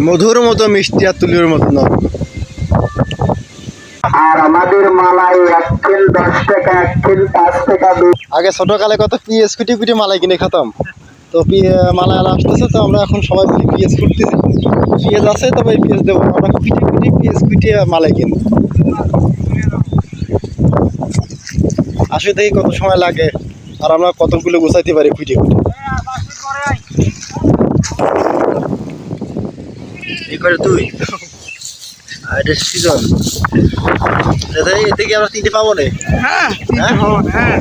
মধুর মতো মিষ্টি আর তুলির মতো নরম আর আমাদের মালাই এক খেল দশ টাকা এক খেল পাঁচ টাকা আগে ছোটকালে কত পিএস কুটি কুটি মালাই কিনে খেতাম। তো পি- মালাই আসতেছে তো আমরা এখন সবাই মিলে পিএস কুটতেছি পিএস আছে তবে পিএস দেবো। আমরা কুটি কুটি পিএস কুটি মালাই কিনি। আসলে দেখি কত সময় লাগে আর আমরা কতগুলো গুছাইতে পারি কুটি কুটি। এই করে তুই আর এটা সিজন। এতে কি আমরা তিনটে পাবো না? হ্যাঁ হ্যাঁ? হ্যাঁ।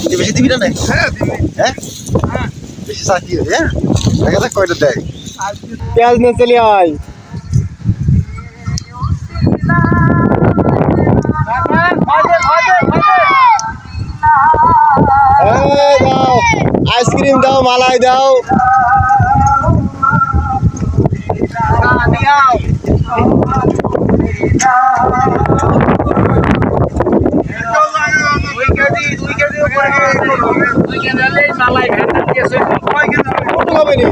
তিনটে বেশি দিবি না না? হ্যাঁ দিবি। হ্যাঁ? বেশি চাকরি হ্যাঁ? দেখা যাক কয়টা দেয়। পেঁয়াজ নিয়ে চলে আয় আইসক্রিম দাও মালাই দাও। হবে নি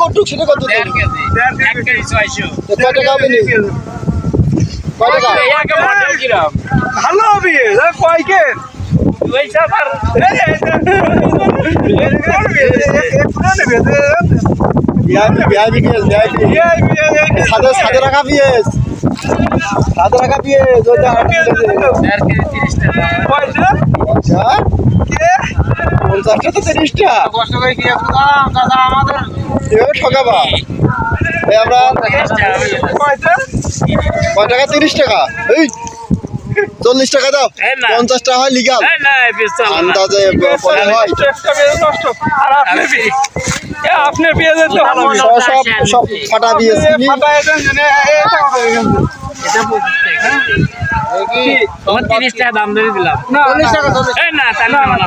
কত সেটা কত দিন? তো কয় টাকা হবে ভালো হবে এ কয়কে ভিআইপি পিএস ভিআইপি সাদে সাদে রাখা পিএস সাদে রাখা পিএস ওটা পঞ্চাশটা তো তিরিশটা এভাবে ঠকাবা আমরা কয় টাকা তিরিশ টাকা এই চল্লিশ টাকা দাও। পঞ্চাশ টাকা হয় লিগাল আন্দাজে পরে হয়। আপনার হবে। সব সব সব ফাটা কিনি ফাটা।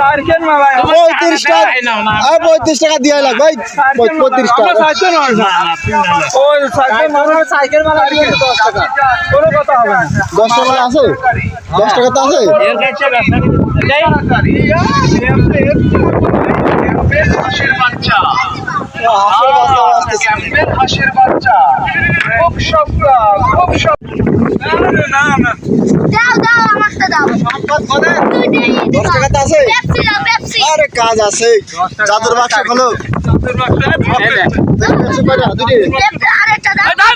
তারকেল মালাই। পঁয়ত্রিশ টাকা দিয়ে পঁয়ত্রিশ টাকা হবে না। দশ টাকা আছে? দশ টাকা তো আছে। হাঁসের বাচ্চা হাসির বাচ্চা আসতেছে। ক্যাম্পের হাঁসের বাচ্চা খুব সফলা খুব না, না। দাও দাও আমারটা দাও দশ টাকা তো আছে পেপসি দাও পেপসি আরে কাজ আছে চাদর বাক্স খোলো? দুটি? পেপসি আরেকটা দাও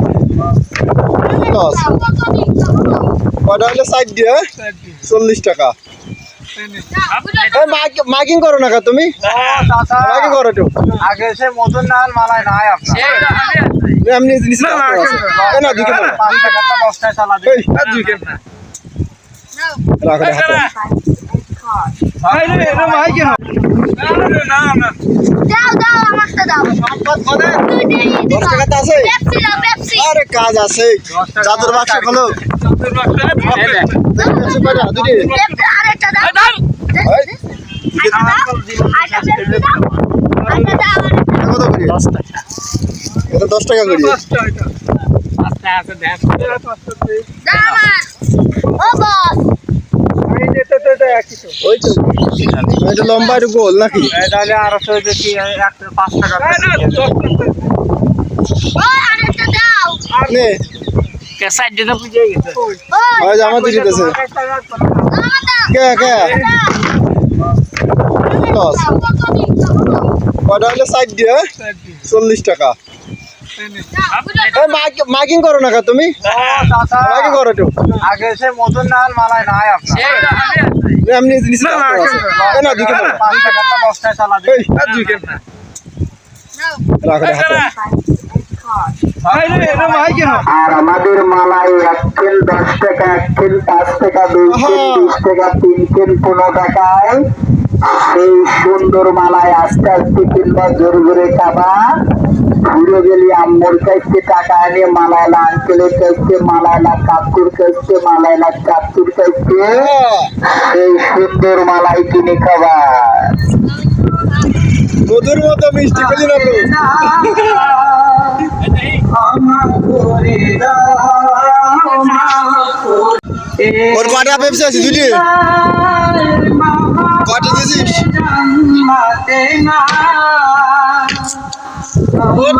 দশ কয়টা হলে সাইড দিয়ে? চল্লিশ টাকা। মাইকিং করো না তুমি? মাইকিং করো একটু। আগে সে মধুর নাল মালায় নাই এমনি জিনিস না, না, না দুই কেন রাখো আছে। আরে কাজ আছে। চাদর বাক্স খোলো। দশ টাকা। এটা দশ টাকা করে। আস্তে দেখ। ও বস। এটা- এটা- এটা একই তো। ওই তো এটা লম্বা একটু গোল নাকি? তাহলে আড়াইশো দেখি পাঁচ টাকা ও আরেকটা নে। সাইড দিতে বুঝে গেছে। ওই যে আমার দিতেছে কে কে? দশ। হলে সাইড দিয়ে। চল্লিশ টাকা। মাইকিং করো না কা তুমি? মাইকিং করো একটু। আগে সে মদন নাল মালায় নাই আপনার। এমনি জিনিস এ না দুই কেন পাঁচ টাকা দশ টাকা চালা দিই দুই কেন রাখো আর আমাদের মালাই এক খেল দশ টাকা এক খেল পাঁচ টাকা দুই আহা। বিশ টাকা তিন খেল পনেরো টাকায় সেই সুন্দর মালায় আস্তে আস্তে কিংবা জোরে জোরে খাবা ঘুরে গেলি আম্মুর কাছে টাকা এনে মালায়লা আঙ্কেলের কাছে মালায়লা কাকুর কাছে মালায়লা চাচুর কাছে। সেই সুন্দর মালাই কিনে খাবা। মধুর মতো মিষ্টি পেলি না ওর কটা পেপসি আছে দুটি। কটা দিয়েছিস? ওর